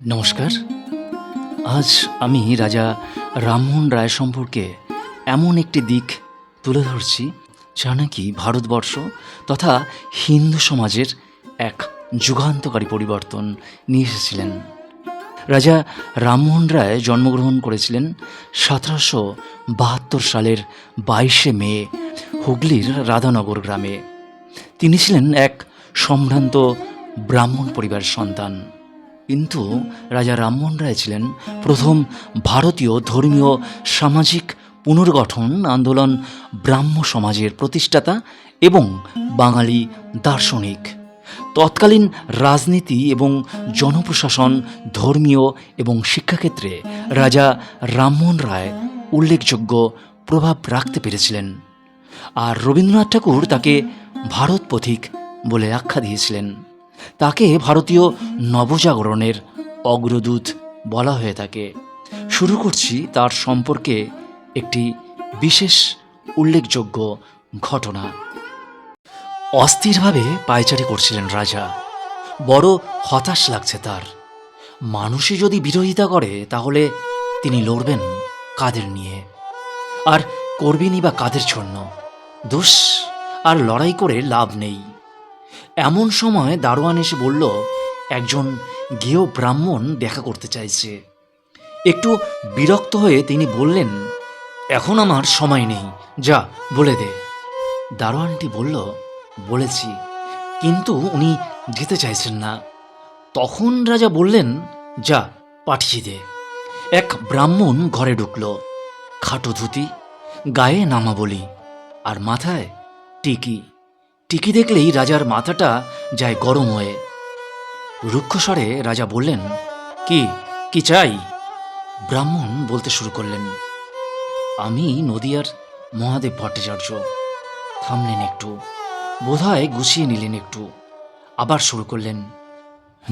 নমস্কার। আজ আমি রাজা রামমোহন রায় সম্পর্কে এমন একটি দিক তুলে ধরছি, যা নাকি ভারতবর্ষ তথা হিন্দু সমাজের এক যুগান্তকারী পরিবর্তন নিয়ে এসেছিলেন। রাজা রামমোহন রায় জন্মগ্রহণ করেছিলেন সতেরোশো বাহাত্তর সালের বাইশে মে, হুগলির রাধানগর গ্রামে। তিনি ছিলেন এক সম্ভ্রান্ত ব্রাহ্মণ পরিবারের সন্তান। কিন্তু রাজা রামমোহন রায় ছিলেন প্রথম ভারতীয় ধর্মীয় সামাজিক পুনর্গঠন আন্দোলন ব্রাহ্ম সমাজের প্রতিষ্ঠাতা এবং বাঙালি দার্শনিক। তৎকালীন রাজনীতি এবং জনপ্রশাসন, ধর্মীয় এবং শিক্ষাক্ষেত্রে রাজা রামমোহন রায় উল্লেখযোগ্য প্রভাব রাখতে পেরেছিলেন। আর রবীন্দ্রনাথ ঠাকুর তাকে ভারত পথিক বলে আখ্যা দিয়েছিলেন। তাকে ভারতীয় নবজাগরণের অগ্রদূত বলা হয়ে থাকে। শুরু করছি তার সম্পর্কে একটি বিশেষ উল্লেখযোগ্য ঘটনা। অস্থিরভাবে পায়চারি করছিলেন রাজা। বড় হতাশ লাগছে তার। মানুষই যদি বিরোধিতা করে, তাহলে তিনি লড়বেন কাদের নিয়ে? আর করবেনই বা কাদের জন্য? দোষ আর লড়াই করে লাভ নেই। এমন সময় দারোয়ান এসে বলল, একজন গেয় ব্রাহ্মণ দেখা করতে চাইছে। একটু বিরক্ত হয়ে তিনি বললেন, এখন আমার সময় নেই, যা, বলে দে। দারোয়ানটি বলল, বলেছি, কিন্তু উনি যেতে চাইছেন না। তখন রাজা বললেন, যা, পাঠিয়ে দে। এক ব্রাহ্মণ ঘরে ঢুকল, খাটো ধুতি, গায়ে নামাবলি, আর মাথায় টিকি। টিকি দেখলেই রাজার মাথাটা যায় গরম হয়ে। রুক্ষস্বরে রাজা বললেন, কি কি চাই? ব্রাহ্মণ বলতে শুরু করলেন, আমি নদিয়ার মহাদেব ভট্টাচার্য। থামলেন একটু, বোধহয় গুছিয়ে নিলেন একটু। আবার শুরু করলেন,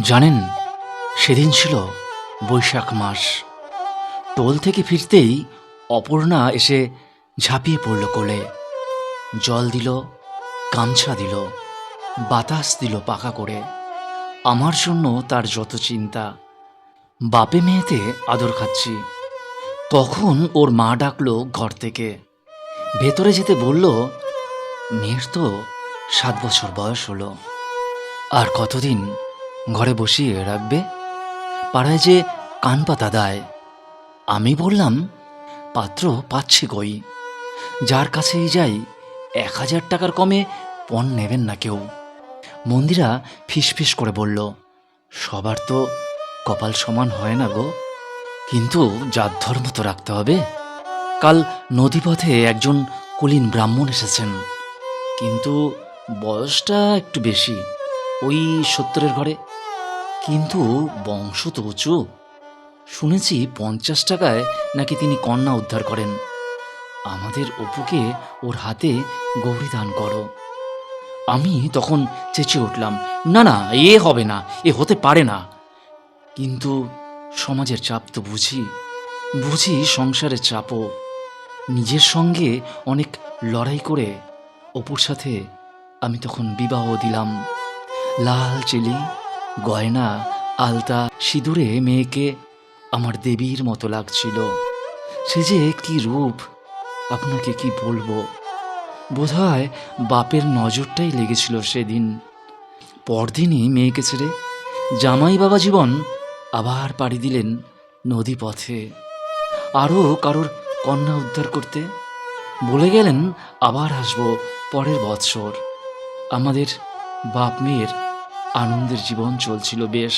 জানেন, সেদিন ছিল বৈশাখ মাস। টোল থেকে ফিরতেই অপর্ণা এসে ঝাঁপিয়ে পড়ল কোলে। জল দিল গামছা দিল, বাতাস দিল পাকা করে। আমার জন্য তার যত চিন্তা, বাপে মেয়েতে আদর খাচ্ছি। তখন ওর মা ডাকলো ঘর থেকে। ভেতরে যেতে বলল, মেয়ের তো সাত বছর বয়স হলো। আর কতদিন ঘরে বসিয়ে রাখবে? পাড়ায় যে কান পাতা দেয়। আমি বললাম, পাত্র পাচ্ছি কই? যার কাছেই যাই, এক হাজার টাকার কমে পণ নেবেন না কেউ। মন্দিরা ফিসফিস করে বলল, সবার তো কপাল সমান হয় না গো। কিন্তু যার ধর্ম তো রাখতে হবে। কাল নদীপথে একজন কুলীন ব্রাহ্মণ এসেছেন। কিন্তু বয়সটা একটু বেশি, ওই সত্তরের ঘরে। কিন্তু বংশ তো উঁচু। শুনেছি পঞ্চাশ টাকায় নাকি তিনি কন্যা উদ্ধার করেন। আমাদের অপুকে ওর হাতে গৌরী দান করো। আমি তখন চেঁচিয়ে উঠলাম, না না, এ হবে না, এ হতে পারে না। কিন্তু সমাজের চাপ তো বুঝি বুঝি সংসারের চাপও। নিজের সঙ্গে অনেক লড়াই করে অপুর সাথে আমি তখন বিবাহ দিলাম। লাল চিলি, গয়না, আলতা, সিঁদুরে মেয়েকে আমার দেবীর মতো লাগছিল। সে যে কি রূপ, আপনাকে কি বলব? বোধহয় বাপের নজরটাই লেগেছিল সেদিন। পরদিনই মেয়েকে ছেড়ে জামাই বাবা জীবন আবার পাড়ি দিলেন নদী পথে আরও কারোর কন্যা উদ্ধার করতে বলে গেলেন আবার আসব পরের বৎসর। আমাদের বাপ মেয়ের আনন্দের জীবন চলছিল বেশ।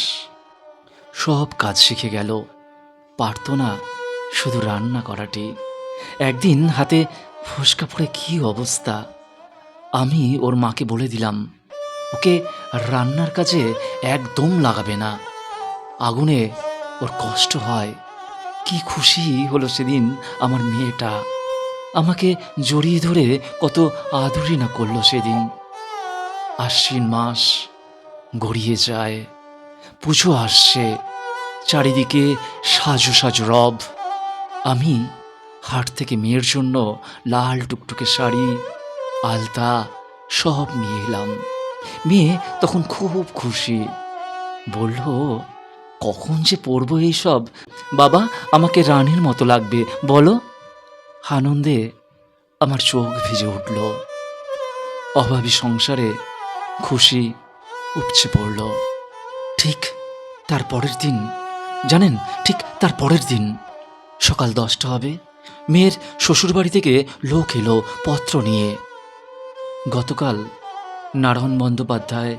সব কাজ শিখে গেল, পারত না শুধু রান্না করাটি। একদিন হাতে ফসকা পড়ে কি অবস্থা? আমি ওর মাকে বলে দিলাম, ওকে রান্নার কাজে একদম লাগাবে না। আগুনে ওর কষ্ট হয়। কি খুশি হলো সেদিন আমার মেয়েটা। আমাকে জড়িয়ে ধরে কত আদরই না করল সেদিন। আশ্বিন মাস গড়িয়ে যায়, পুজো আসছে, চারিদিকে সাজো সাজো রব। আমি হাট থেকে মেয়ের জন্য লাল টুকটুকে শাড়ি, আলতা সব নিয়ে এলাম। মেয়ে তখন খুব খুশি। বলল, কখন যে পড়ব এইসব? বাবা, আমাকে রানীর মতো লাগবে। বলো। আনন্দে আমার চোখ ভিজে উঠল। অভাবী সংসারে খুশি উপচে পড়ল। ঠিক তার পরের দিন, জানেন, ঠিক তার পরের দিন, সকাল দশটা হবে। মেয়ের শ্বশুরবাড়ি থেকে লোক এলো পত্র নিয়ে। গতকাল নারায়ণ বন্দ্যোপাধ্যায়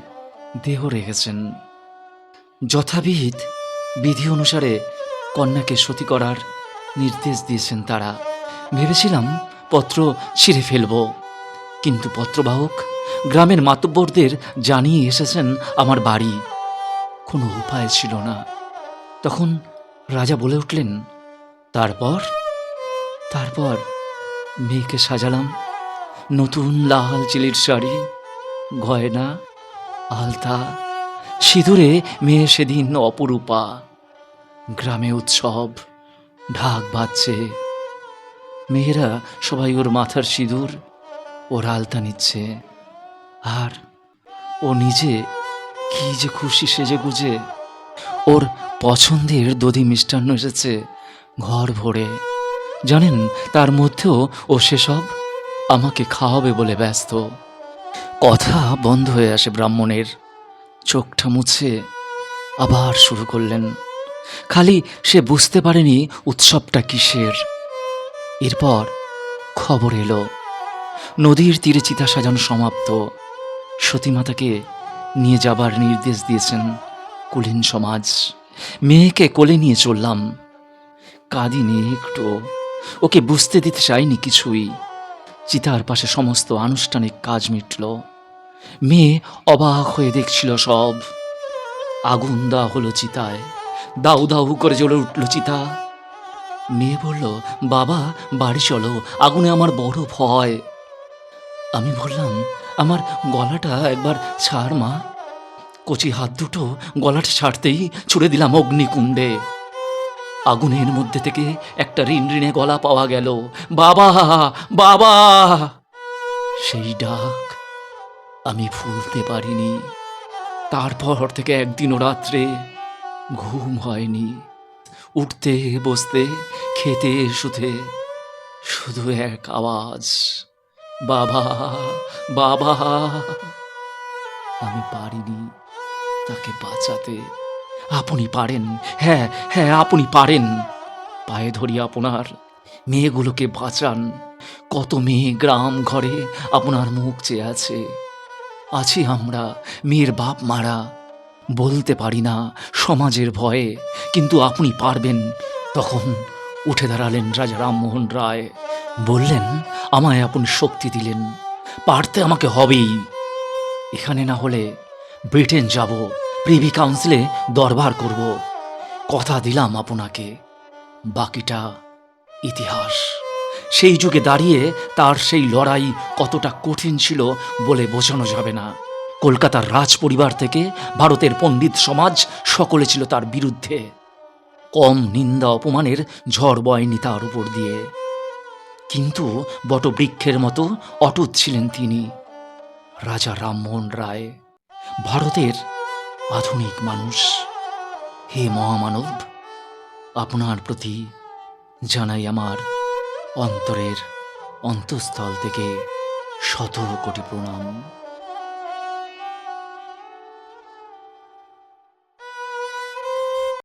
দেহ রেখেছেন। যথাবিহিত বিধি অনুসারে কন্যাকে সতী করার নির্দেশ দিয়েছেন তারা। ভেবেছিলাম পত্র ছিঁড়ে ফেলব, কিন্তু পত্রবাহক গ্রামের মাতব্বরদের জানিয়ে এসেছেন আমার বাড়ি। কোনো উপায় ছিল না। তখন রাজা বলে উঠলেন, তারপর তারপর মেয়েকে সাজালাম। নতুন লাল চিলির শাড়ি, গয়না, আলতা। সিঁদুরে মেয়ে সেদিন অপরূপা। গ্রামে উৎসব, ঢাক বাজছে। মেয়েরা সবাই ওর মাথার সিঁদুর, ওর আলতা নিচ্ছে। আর ও নিজে কি যে খুশি সেজে গুজে। ওর পছন্দের দধি মিষ্টান্ন এসেছে ঘর ভরে। জানেন, তার মধ্যেও ও সেসব আমাকে খাওয়াবে বলে ব্যস্ত। কথা বন্ধ হয়ে আসে ব্রাহ্মণের। চোখটা মুছে আবার শুরু করলেন। খালি সে বুঝতে পারেনি উৎসবটা কিসের। এরপর খবর এলো। নদীর তীরে চিতা সাজানো সমাপ্ত সতীমাতাকে নিয়ে যাবার নির্দেশ দিয়েছেন কুলীন সমাজ। মেয়েকে কোলে নিয়ে চললাম। কাঁদিনি একটু। ওকে বুঝতে দিতে চাইনি কিছুই। চিতার পাশে সমস্ত আনুষ্ঠানিক কাজ মিটল। মেয়ে অবাক হয়ে দেখছিল সব। আগুন দেওয়া হলো চিতায়। দাউ দাউ করে জ্বলে উঠল চিতা। মেয়ে বলল, বাবা, বাড়ি চলো, আগুনে আমার বড় ভয়। আমি বললাম, আমার গলাটা একবার ছাড় মা। কচি হাত দুটো গলাটা ছাড়তেই ছুড়ে দিলাম অগ্নিকুণ্ডে। আগুনের মধ্যে থেকে একটা ঋণ ঋণে গলা পাওয়া গেল। বাবা বাবা! সেই ডাক আমি ভুলতে পারিনি। তারপর থেকে একদিনও রাত্রে ঘুম হয়নি। উঠতে, বসতে, খেতে, শুতে শুধু এক আওয়াজ। বাবা বাবা! আমি পারিনি তাকে বাঁচাতে। আপনি পারেন। হ্যাঁ হ্যাঁ আপনি পারেন। পায়ে ধরি আপনার মেয়েগুলোকে বাঁচান। কত মেয়ে গ্রাম ঘরে আপনার মুখ চেয়ে আছে। আছি আমরা মেয়ের বাপ মারা। বলতে পারি না সমাজের ভয়ে, কিন্তু আপনি পারবেন। তখন উঠে দাঁড়ালেন রাজা রামমোহন রায়। বললেন, আমায় আপন শক্তি দিলেন। পারতে আমাকে হবেই। এখানে না হলে ব্রিটেন যাব। প্রিভি কাউন্সিলে দরবার করব। কথা দিলাম আপনাকে। বাকিটা ইতিহাস। সেই যুগে দাঁড়িয়ে তার সেই লড়াই কতটা কঠিন ছিল বলে বোঝানো যাবে না। কলকাতার রাজ পরিবার থেকে ভারতের পণ্ডিত সমাজ সকলে ছিল তার বিরুদ্ধে। কম নিন্দা অপমানের ঝড় বয়নি তার উপর দিয়ে। কিন্তু বটবৃক্ষের মতো অটুট ছিলেন তিনি। রাজা রামমোহন রায়, ভারতের আধুনিক মানুষ। হে মহামানব আপনার প্রতি জানাই আমার অন্তরের অন্তঃস্থল থেকে শত কোটি প্রণাম।